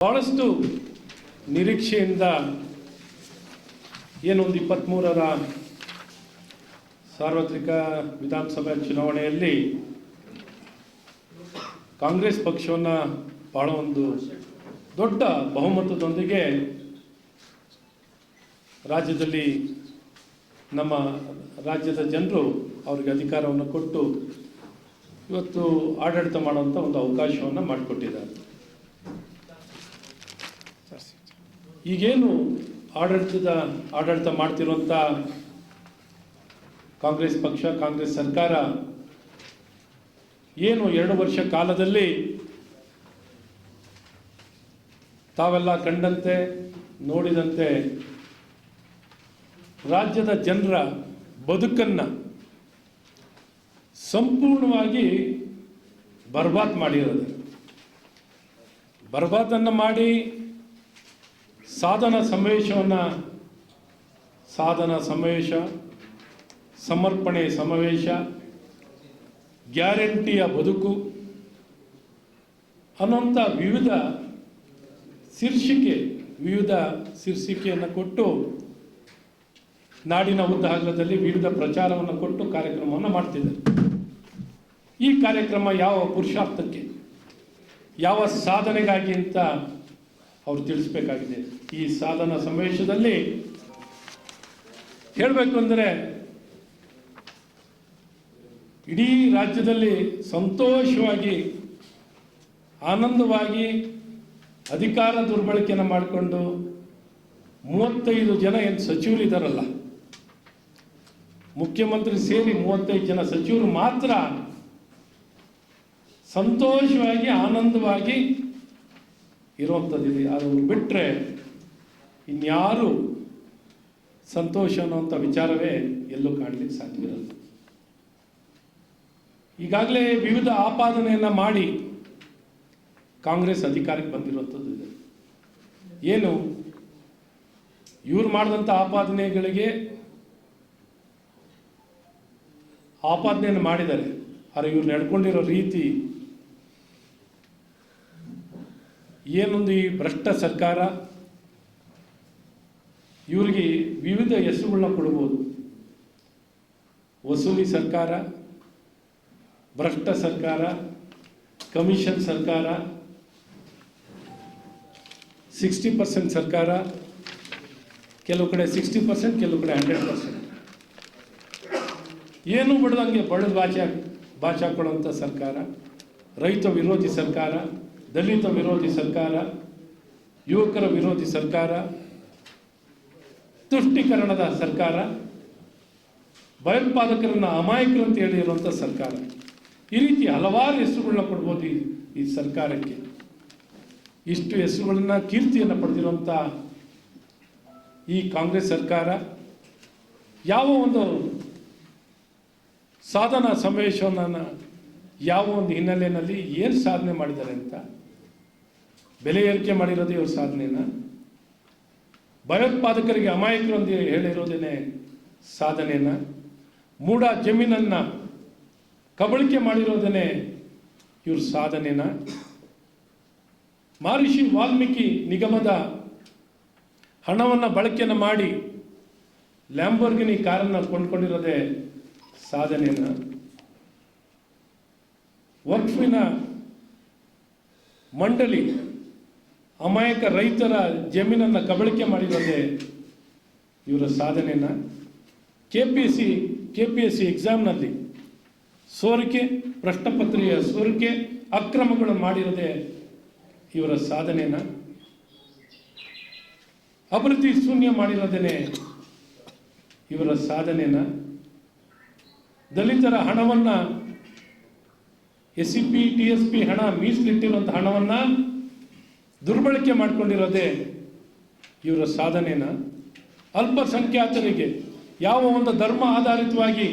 ಬಹಳಷ್ಟು ನಿರೀಕ್ಷೆಯಿಂದ ಏನೊಂದು ಇಪ್ಪತ್ತ್ಮೂರರ ಸಾರ್ವತ್ರಿಕ ವಿಧಾನಸಭೆ ಚುನಾವಣೆಯಲ್ಲಿ ಕಾಂಗ್ರೆಸ್ ಪಕ್ಷವನ್ನು ಭಾಳ ಒಂದು ದೊಡ್ಡ ಬಹುಮತದೊಂದಿಗೆ ರಾಜ್ಯದಲ್ಲಿ ನಮ್ಮ ರಾಜ್ಯದ ಜನರು ಅವರಿಗೆ ಅಧಿಕಾರವನ್ನು ಕೊಟ್ಟು ಇವತ್ತು ಆಡಳಿತ ಮಾಡುವಂಥ ಒಂದು ಅವಕಾಶವನ್ನು ಮಾಡಿಕೊಟ್ಟಿದ್ದಾರೆ. ಈಗೇನು ಆಡಳಿತದ, ಆಡಳಿತ ಮಾಡ್ತಿರುವಂಥ ಕಾಂಗ್ರೆಸ್ ಪಕ್ಷ, ಕಾಂಗ್ರೆಸ್ ಸರ್ಕಾರ ಏನು ಎರಡು ವರ್ಷ ಕಾಲದಲ್ಲಿ ತಾವೆಲ್ಲ ಕಂಡಂತೆ, ನೋಡಿದಂತೆ ರಾಜ್ಯದ ಜನರ ಬದುಕನ್ನು ಸಂಪೂರ್ಣವಾಗಿ ಬರ್ಬಾದ್ ಮಾಡಿರೋದು. ಬರ್ಬಾದನ್ನು ಮಾಡಿ ಸಾಧನ ಸಮಾವೇಶವನ್ನು ಸಾಧನ ಸಮಾವೇಶ ಸಮರ್ಪಣೆ ಸಮಾವೇಶ, ಗ್ಯಾರಂಟಿಯ ಬದುಕು ಅನ್ನೋಂಥ ವಿವಿಧ ಶೀರ್ಷಿಕೆ, ವಿವಿಧ ಶೀರ್ಷಿಕೆಯನ್ನು ಕೊಟ್ಟು ನಾಡಿನ ಉದ್ದಾಗಲದಲ್ಲಿ ವಿವಿಧ ಪ್ರಚಾರವನ್ನು ಕೊಟ್ಟು ಕಾರ್ಯಕ್ರಮವನ್ನು ಮಾಡ್ತಿದ್ದಾರೆ. ಈ ಕಾರ್ಯಕ್ರಮ ಯಾವ ಪುರುಷಾರ್ಥಕ್ಕೆ, ಯಾವ ಸಾಧನೆಗಾಗಿ ಅಂತ ಅವರು ತಿಳಿಸ್ಬೇಕಾಗಿದೆ. ಈ ಸಾಧನ ಸಮಾವೇಶದಲ್ಲಿ ಹೇಳಬೇಕು ಅಂದರೆ ಇಡೀ ರಾಜ್ಯದಲ್ಲಿ ಸಂತೋಷವಾಗಿ, ಆನಂದವಾಗಿ ಅಧಿಕಾರ ದುರ್ಬಳಕೆಯನ್ನು ಮಾಡಿಕೊಂಡು ಮೂವತ್ತೈದು ಜನ ಏನು ಸಚಿವರಿದ್ದಾರಲ್ಲ ಮುಖ್ಯಮಂತ್ರಿ ಸೇರಿ ಮೂವತ್ತೈದು ಜನ ಸಚಿವರು ಮಾತ್ರ ಸಂತೋಷವಾಗಿ, ಆನಂದವಾಗಿ ಇರುವಂಥದ್ದಿದೆ ಅದು ಬಿಟ್ಟರೆ ಇನ್ಯಾರು ಸಂತೋಷ ಅನ್ನುವಂಥ ವಿಚಾರವೇ ಎಲ್ಲೂ ಕಾಣಲಿಕ್ಕೆ ಸಾಧ್ಯವಿರಲ್ಲ ಈಗಾಗಲೇ ವಿವಿಧ ಆಪಾದನೆಯನ್ನು ಮಾಡಿ ಕಾಂಗ್ರೆಸ್ ಅಧಿಕಾರಕ್ಕೆ ಬಂದಿರುವಂಥದ್ದು ಇದೆ. ಏನು? ಇವ್ರು ಮಾಡಿದಂಥ ಆಪಾದನೆಗಳಿಗೆ ಆಪಾದನೆಯನ್ನು ಮಾಡಿದ್ದಾರೆ. ಆದರೆ ಇವ್ರು ನಡ್ಕೊಂಡಿರೋ ರೀತಿ ಏನೊಂದು ಈ ಭ್ರಷ್ಟ ಸರ್ಕಾರ ಇವರಿಗೆ ವಿವಿಧ ಹೆಸರುಗಳನ್ನ ಕೊಡ್ಬೋದು. ವಸೂಲಿ ಸರ್ಕಾರ, ಭ್ರಷ್ಟ ಸರ್ಕಾರ, ಕಮಿಷನ್ ಸರ್ಕಾರ, ಸಿಕ್ಸ್ಟಿ ಪರ್ಸೆಂಟ್ ಸರ್ಕಾರ, ಕೆಲವು ಕಡೆ ಸಿಕ್ಸ್ಟಿ ಪರ್ಸೆಂಟ್, ಕೆಲವು ಕಡೆ ಹಂಡ್ರೆಡ್ ಪರ್ಸೆಂಟ್. ಏನು ಬಿಡದಂಗೆ ಬಡದ ಭಾಷೆ ಭಾಷೆ ಕೊಡುವಂಥ ಸರ್ಕಾರ, ರೈತ ವಿರೋಧಿ ಸರ್ಕಾರ, ದಲಿತ ವಿರೋಧಿ ಸರ್ಕಾರ, ಯುವಕರ ವಿರೋಧಿ ಸರ್ಕಾರ ತುಷ್ಟೀಕರಣದ ಸರ್ಕಾರ, ಭಯೋತ್ಪಾದಕರನ್ನು ಅಮಾಯಕರು ಅಂತ ಹೇಳಿರುವಂಥ ಸರ್ಕಾರ. ಈ ರೀತಿ ಹಲವಾರು ಹೆಸರುಗಳನ್ನ ಕೊಡ್ಬೋದು ಈ ಸರ್ಕಾರಕ್ಕೆ. ಇಷ್ಟು ಹೆಸರುಗಳನ್ನ, ಕೀರ್ತಿಯನ್ನು ಪಡೆದಿರುವಂಥ ಈ ಕಾಂಗ್ರೆಸ್ ಸರ್ಕಾರ, ಯಾವ ಒಂದು ಸಾಧನ ಸಮಾವೇಶವನ್ನು ಯಾವ ಒಂದು ಹಿನ್ನೆಲೆಯಲ್ಲಿ ಏನು ಸಾಧನೆ ಮಾಡಿದ್ದಾರೆ ಅಂತ, ಬೆಲೆ ಏರಿಕೆ ಮಾಡಿರೋದು ಇವ್ರ ಸಾಧನೆನ. ಭಯೋತ್ಪಾದಕರಿಗೆ ಅಮಾಯಕರು ಅಂತ ಹೇಳಿರೋದೇನೆ ಸಾಧನೆಯನ್ನ ಮೂಢ ಜಮೀನನ್ನು ಕಬಳಿಕೆ ಮಾಡಿರೋದೇನೆ ಇವ್ರ ಸಾಧನೆನ ಮಹರ್ಷಿ ವಾಲ್ಮೀಕಿ ನಿಗಮದ ಹಣವನ್ನು ಬಳಕೆಯನ್ನು ಮಾಡಿ ಲ್ಯಾಂಬೋರ್ಗಿನಿ ಕಾರನ್ನು ಕೊಂಡ್ಕೊಂಡಿರೋದೇ ಸಾಧನೆಯನ್ನ. ವಕ್ಫಿನ ಮಂಡಳಿ ಅಮಾಯಕ ರೈತರ ಜಮೀನನ್ನು ಕಬಳಿಕೆ ಮಾಡಿರೋದೇ ಇವರ ಸಾಧನೆಯನ್ನು K P S C K P S C ಎಕ್ಸಾಮ್ನಲ್ಲಿ ಸೋರಿಕೆ, ಪ್ರಶ್ನಪತ್ರೆಯ ಸೋರಿಕೆ, ಅಕ್ರಮಗಳು ಮಾಡಿರದೆ ಇವರ ಸಾಧನೆನ? ಅಭಿವೃದ್ಧಿ ಶೂನ್ಯ ಮಾಡಿರೋದೇನೆ ಇವರ ಸಾಧನೆನ? ದಲಿತರ ಹಣವನ್ನು S C P T S P ಹಣ ಮೀಸಲಿಟ್ಟಿರುವಂಥ ಹಣವನ್ನು ದುರ್ಬಳಕೆ ಮಾಡಿಕೊಂಡಿರೋದೇ ಇವರ ಸಾಧನೆನ ಅಲ್ಪಸಂಖ್ಯಾತರಿಗೆ ಯಾವ ಒಂದು ಧರ್ಮ ಆಧಾರಿತವಾಗಿ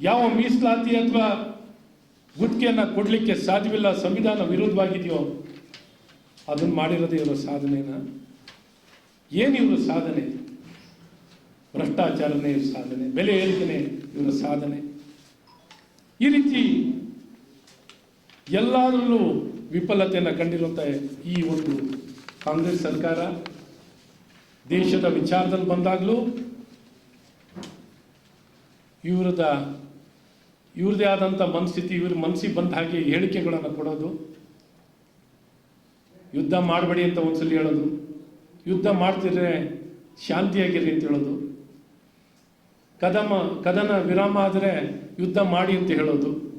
ಯಾವ ಮೀಸಲಾತಿ ಅಥವಾ ಗುತ್ತಿಗೆಯನ್ನು ಕೊಡಲಿಕ್ಕೆ ಸಾಧ್ಯವಿಲ್ಲ, ಸಂವಿಧಾನ ವಿರುದ್ಧವಾಗಿದೆಯೋ ಅದನ್ನು ಮಾಡಿರೋದೇ ಇವರ ಸಾಧನೆನ. ಏನು ಇವರ ಸಾಧನೆ? ಭ್ರಷ್ಟಾಚಾರನೇ ಇವರ ಸಾಧನೆ, ಬೆಲೆ ಏರಿಕೆನೇ ಇವರ ಸಾಧನೆ. ಈ ರೀತಿ ಎಲ್ಲದರಲ್ಲೂ ವಿಫಲತೆಯನ್ನು ಕಂಡಿರುವಂಥ ಈ ಒಂದು ಕಾಂಗ್ರೆಸ್ ಸರ್ಕಾರ ದೇಶದ ವಿಚಾರದಲ್ಲಿ ಬಂದಾಗಲೂ ಇವ್ರದ ಇವ್ರದೇ ಆದಂಥ ಮನಸ್ಥಿತಿ, ಇವ್ರ ಮನಸ್ಸಿಗೆ ಬಂದ ಹಾಗೆ ಹೇಳಿಕೆಗಳನ್ನು ಕೊಡೋದು. ಯುದ್ಧ ಮಾಡಬೇಡಿ ಅಂತ ಒಂದ್ಸಲ ಹೇಳೋದು. ಯುದ್ಧ ಮಾಡ್ತಿದ್ರೆ ಶಾಂತಿಯಾಗಿರಿ ಅಂತ ಹೇಳೋದು. ಕದಮ, ಕದನ ವಿರಾಮ ಆದರೆ ಯುದ್ಧ ಮಾಡಿ ಅಂತ ಹೇಳೋದು.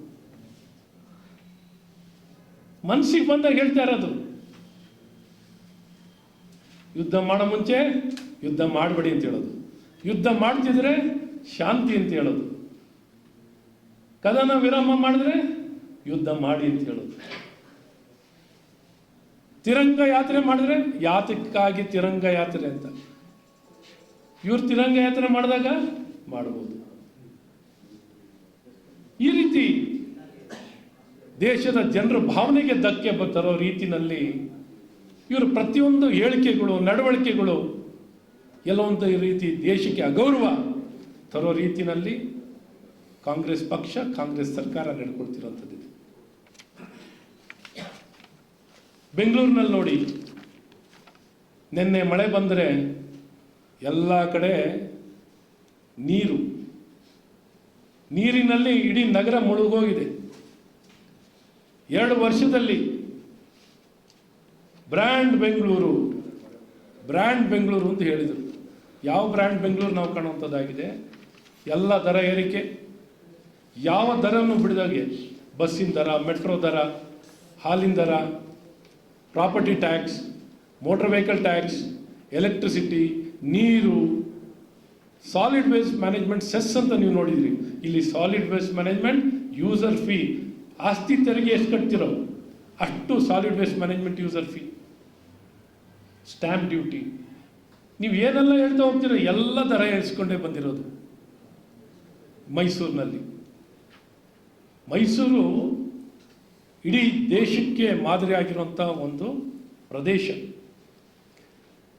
ಮನಸ್ಸಿಗೆ ಬಂದಾಗ ಹೇಳ್ತಾ ಇರೋದು. ಯುದ್ಧ ಮಾಡೋ ಮುಂಚೆ, ಯುದ್ಧ ಮಾಡಬೇಡಿ ಅಂತ ಹೇಳೋದು. ಯುದ್ಧ ಮಾಡ್ತಿದ್ರೆ ಶಾಂತಿ ಅಂತ ಹೇಳೋದು. ಕದನ ವಿರಾಮ ಮಾಡಿದ್ರೆ ಯುದ್ಧ ಮಾಡಿ ಅಂತ ಹೇಳೋದು. ತಿರಂಗ ಯಾತ್ರೆ ಮಾಡಿದ್ರೆ ಯಾತಕ್ಕಾಗಿ ತಿರಂಗ ಯಾತ್ರೆ ಅಂತ. ಇವ್ರು ತಿರಂಗ ಯಾತ್ರೆ ಮಾಡಿದಾಗ ಮಾಡಬಹುದು ಈ ರೀತಿ ದೇಶದ ಜನರ ಭಾವನೆಗೆ ಧಕ್ಕೆ ಬ- ರೀತಿಯಲ್ಲಿ ಇವರು ಪ್ರತಿಯೊಂದು ಹೇಳಿಕೆಗಳು, ನಡವಳಿಕೆಗಳು ಎಲ್ಲೊಂದು ರೀತಿ ದೇಶಕ್ಕೆ ಅಗೌರವ ತರೋ ರೀತಿಯಲ್ಲಿ ಕಾಂಗ್ರೆಸ್ ಪಕ್ಷ, ಕಾಂಗ್ರೆಸ್ ಸರ್ಕಾರ ನಡ್ಕೊಳ್ತಿರೋಂಥದ್ದು ಬೆಂಗಳೂರಿನಲ್ಲಿ ನೋಡಿ, ನಿನ್ನೆ ಮಳೆ ಬಂದರೆ ಎಲ್ಲ ಕಡೆ ನೀರು. ನೀರಿನಲ್ಲಿ ಇಡೀ ನಗರ ಮುಳುಗೋಗಿದೆ. ಎರಡು ವರ್ಷದಲ್ಲಿ ಬ್ರ್ಯಾಂಡ್ ಬೆಂಗಳೂರು ಬ್ರ್ಯಾಂಡ್ ಬೆಂಗಳೂರು ಅಂತ ಹೇಳಿದರು. ಯಾವ ಬ್ರ್ಯಾಂಡ್ ಬೆಂಗಳೂರು ನಾವು ಕಾಣುವಂಥದ್ದಾಗಿದೆ? ಎಲ್ಲ ದರ ಏರಿಕೆ, ಯಾವ ದರವನ್ನು ಬಿಡಿದಾಗೆ? ಬಸ್ಸಿನ ದರ, ಮೆಟ್ರೋ ದರ, ಹಾಲಿನ ದರ, property tax, motor vehicle tax, electricity, ನೀರು, ಸಾಲಿಡ್ ವೇಸ್ಟ್ ಮ್ಯಾನೇಜ್ಮೆಂಟ್ ಸೆಸ್ ಅಂತ ನೀವು ನೋಡಿದ್ರಿ. ಇಲ್ಲಿ solid waste management, user fee ಆಸ್ತಿ ತೆರಿಗೆ ಎಷ್ಟು ಕಟ್ತಿರೋ ಅಷ್ಟು solid waste management user fee stamp duty ನೀವು ಏನೆಲ್ಲ ಹೇಳ್ತಾ ಹೋಗ್ತೀರೋ ಎಲ್ಲ ದರ ಏರಿಸ್ಕೊಂಡೇ ಬಂದಿರೋದು ಮೈಸೂರಿನಲ್ಲಿ. ಮೈಸೂರು ಇಡೀ ದೇಶಕ್ಕೆ ಮಾದರಿಯಾಗಿರುವಂಥ ಒಂದು ಪ್ರದೇಶ.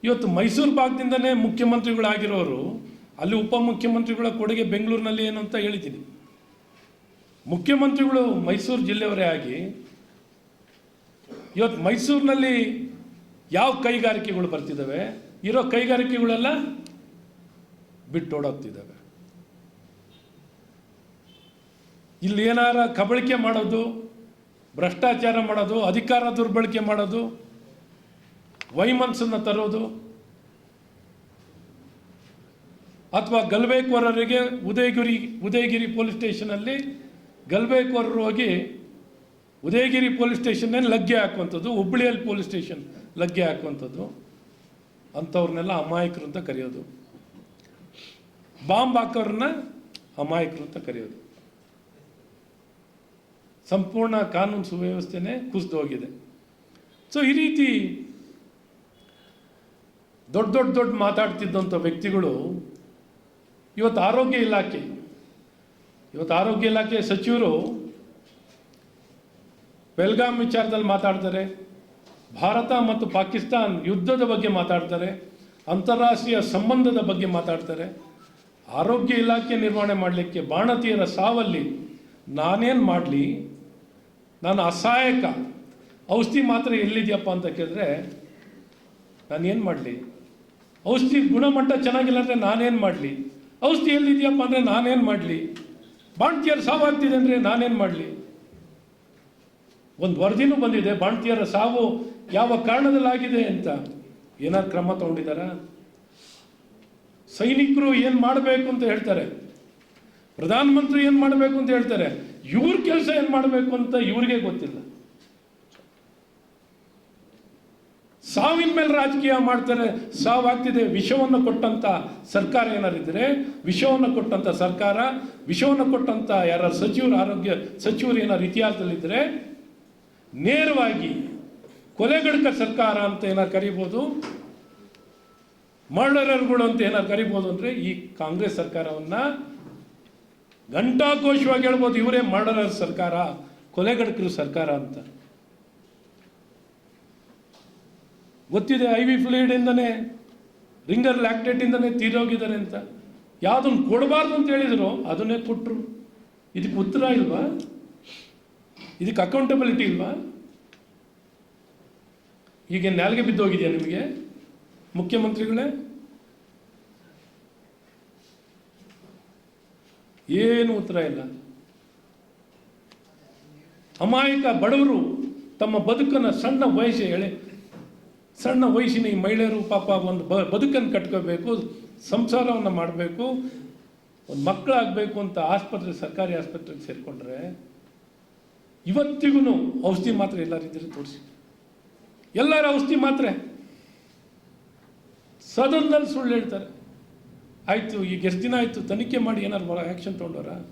ಇವತ್ತು ಮೈಸೂರು ಭಾಗದಿಂದನೇ ಮುಖ್ಯಮಂತ್ರಿಗಳಾಗಿರೋರು, ಅಲ್ಲಿ ಉಪಮುಖ್ಯಮಂತ್ರಿಗಳ ಕೊಡುಗೆ ಬೆಂಗಳೂರಿನಲ್ಲಿ ಏನು ಅಂತ ಹೇಳಿದ್ದೀನಿ. ಮುಖ್ಯಮಂತ್ರಿಗಳು ಮೈಸೂರು ಜಿಲ್ಲೆಯವರೇ ಆಗಿ, ಇವತ್ತು ಮೈಸೂರಿನಲ್ಲಿ ಯಾವ ಕೈಗಾರಿಕೆಗಳು ಬರ್ತಿದ್ದಾವೆ? ಇರೋ ಕೈಗಾರಿಕೆಗಳೆಲ್ಲ ಬಿಟ್ಟೋಡೋಗ್ತಿದ್ದಾವೆ. ಇಲ್ಲಿ ಏನಾರ ಕಬಳಿಕೆ ಮಾಡೋದು, ಭ್ರಷ್ಟಾಚಾರ ಮಾಡೋದು, ಅಧಿಕಾರ ದುರ್ಬಳಕೆ ಮಾಡೋದು, ವೈಮನ್ಸನ್ನು ತರೋದು, ಅಥವಾ ಗಲ್ಬೇಕೋರರಿಗೆ ಉದಯಗಿರಿ ಉದಯಗಿರಿ ಪೊಲೀಸ್ ಸ್ಟೇಷನಲ್ಲಿ ಗಲ್ಬೇಕೋರರು ಹೋಗಿ ಉದಯಗಿರಿ ಪೊಲೀಸ್ ಸ್ಟೇಷನ್ನೇ ಲಗ್ಗೆ ಹಾಕುವಂಥದ್ದು ಹುಬ್ಬಳ್ಳಿಯಲ್ಲಿ ಪೊಲೀಸ್ ಸ್ಟೇಷನ್ ಲಗ್ಗೆ ಹಾಕುವಂಥದ್ದು, ಅಂಥವ್ರನ್ನೆಲ್ಲ ಅಮಾಯಕರು ಅಂತ ಕರೆಯೋದು. ಬಾಂಬ್ ಹಾಕೋರನ್ನ ಅಮಾಯಕರು ಅಂತ ಕರೆಯೋದು. ಸಂಪೂರ್ಣ ಕಾನೂನು ಸುವ್ಯವಸ್ಥೆನೇ ಕುಸಿದು ಹೋಗಿದೆ. ಸೊ ಈ ರೀತಿ ದೊಡ್ಡ ದೊಡ್ಡ ದೊಡ್ಡ ಮಾತಾಡ್ತಿದ್ದಂಥ ವ್ಯಕ್ತಿಗಳು ಇವತ್ತು ಆರೋಗ್ಯ ಇಲಾಖೆ ಇವತ್ತು ಆರೋಗ್ಯ ಇಲಾಖೆ ಸಚಿವರು ಬೆಲ್ಗಾಮ್ ವಿಚಾರದಲ್ಲಿ ಮಾತಾಡ್ತಾರೆ, ಭಾರತ ಮತ್ತು ಪಾಕಿಸ್ತಾನ್ ಯುದ್ಧದ ಬಗ್ಗೆ ಮಾತಾಡ್ತಾರೆ, ಅಂತಾರಾಷ್ಟ್ರೀಯ ಸಂಬಂಧದ ಬಗ್ಗೆ ಮಾತಾಡ್ತಾರೆ. ಆರೋಗ್ಯ ಇಲಾಖೆ ನಿರ್ವಹಣೆ ಮಾಡಲಿಕ್ಕೆ ಬಾಣತಿಯರ ಸಾವಲ್ಲಿ ನಾನೇನು ಮಾಡಲಿ? ನಾನು ಅಸಹಾಯಕ. ಔಷಧಿ ಮಾತ್ರ ಎಲ್ಲಿದೆಯಪ್ಪ ಅಂತ ಕೇಳಿದ್ರೆ, ನಾನೇನು ಮಾಡಲಿ? ಔಷಧಿ ಗುಣಮಟ್ಟ ಚೆನ್ನಾಗಿಲ್ಲ ಅಂದರೆ ನಾನೇನು ಮಾಡಲಿ? ಔಷಧಿ ಎಲ್ಲಿದೆಯಪ್ಪ ಅಂದರೆ ನಾನೇನು ಮಾಡಲಿ? ಬಾಣ್ತಿಯರ ಸಾವಾಗ್ತಿದೆ ಅಂದರೆ ನಾನೇನು ಮಾಡಲಿ? ಒಂದು ವರದಿನೂ ಬಂದಿದೆ, ಬಾಣ್ತಿಯರ ಸಾವು ಯಾವ ಕಾರಣದಲ್ಲಾಗಿದೆ ಅಂತ. ಏನಾದ್ರು ಕ್ರಮ ತಗೊಂಡಿದ್ದಾರ? ಸೈನಿಕರು ಏನು ಮಾಡಬೇಕು ಅಂತ ಹೇಳ್ತಾರೆ. ಪ್ರಧಾನಮಂತ್ರಿ ಏನು ಮಾಡಬೇಕು ಅಂತ ಹೇಳ್ತಾರೆ. ಇವ್ರ ಕೆಲಸ ಏನು ಮಾಡಬೇಕು ಅಂತ ಇವ್ರಿಗೆ ಗೊತ್ತಿಲ್ಲ. ಸಾವಿನ ಮೇಲೆ ರಾಜಕೀಯ ಮಾಡ್ತಾರೆ, ಸಾವಾಗ್ತಿದೆ. ವಿಷವನ್ನು ಕೊಟ್ಟಂತ ಸರ್ಕಾರ ಏನಾರಿದ್ರೆ, ವಿಷವನ್ನು ಕೊಟ್ಟಂತ ಸರ್ಕಾರ, ವಿಷವನ್ನು ಕೊಟ್ಟಂತ ಯಾರ ಸಚಿವರು ಆರೋಗ್ಯ ಸಚಿವರು ಏನಾರು ಇತಿಹಾಸದಲ್ಲಿದ್ದರೆ ನೇರವಾಗಿ ಕೊಲೆಗಡಕ ಸರ್ಕಾರ ಅಂತ ಏನಾರು ಕರಿಬೋದು ಮರ್ಡರರ್ಗಳು ಅಂತ ಏನಾರು ಕರಿಬೋದು ಅಂದರೆ ಈ ಕಾಂಗ್ರೆಸ್ ಸರ್ಕಾರವನ್ನು ಘಂಟಾಘೋಷವಾಗಿ ಹೇಳ್ಬೋದು, ಇವರೇ ಮರ್ಡರರ್ ಸರ್ಕಾರ ಕೊಲೆಗಡಕರು ಸರ್ಕಾರ ಅಂತ. ಗೊತ್ತಿದೆ ಐ ವಿ ಫ್ಲೂಯಿಡಿಂದನೇ ರಿಂಗರ್ ಲ್ಯಾಕ್ಟೇಟಿಂದನೇ ತೀರೋಗಿದ್ದಾರೆ ಅಂತ. ಯಾವುದನ್ನು ಕೊಡಬಾರ್ದು ಅಂತ ಹೇಳಿದ್ರು ಅದನ್ನೇ ಕೊಟ್ಟರು ಇದಕ್ಕೆ ಉತ್ತರ ಇಲ್ವಾ? ಇದಕ್ಕೆ ಅಕೌಂಟಬಿಲಿಟಿ ಇಲ್ವಾ? ಈಗ ನಾಲ್ಗೆ ಬಿದ್ದೋಗಿದೆಯಾ ನಿಮಗೆ? ಮುಖ್ಯಮಂತ್ರಿಗಳೇ? ಏನು ಉತ್ತರ ಇಲ್ಲ. ಅಮಾಯಕ ಬಡವರು ತಮ್ಮ ಬದುಕನ್ನು ಸಣ್ಣ ವಯಸ್ಸು ಎಳೆ ಸಣ್ಣ ವಯಸ್ಸಿನ ಈ ಮಹಿಳೆಯರು ಪಾಪ ಒಂದು ಬ, ಬದುಕನ್ನು ಕಟ್ಕೋಬೇಕು, ಸಂಸಾರವನ್ನು ಮಾಡಬೇಕು, ಒಂದು ಮಕ್ಕಳಾಗಬೇಕು ಅಂತ ಆಸ್ಪತ್ರೆ, ಸರ್ಕಾರಿ ಆಸ್ಪತ್ರೆಗೆ ಸೇರಿಕೊಂಡ್ರೆ ಇವತ್ತಿಗೂ ಔಷಧಿ ಮಾತ್ರೆ ಎಲ್ಲರಿದ್ದರೆ ತೋರಿಸಿ ಎಲ್ಲರ ಔಷಧಿ ಮಾತ್ರೆ. ಸದನದಲ್ಲಿ ಸುಳ್ಳು ಹೇಳ್ತಾರೆ. ಆಯಿತು, ಈಗ ಎಷ್ಟು ದಿನ ಆಯಿತು, ತನಿಖೆ ಮಾಡಿ ಏನಾರು ಬರೋ ಆ್ಯಕ್ಷನ್ ತೊಗೊಂಡವ್ರ?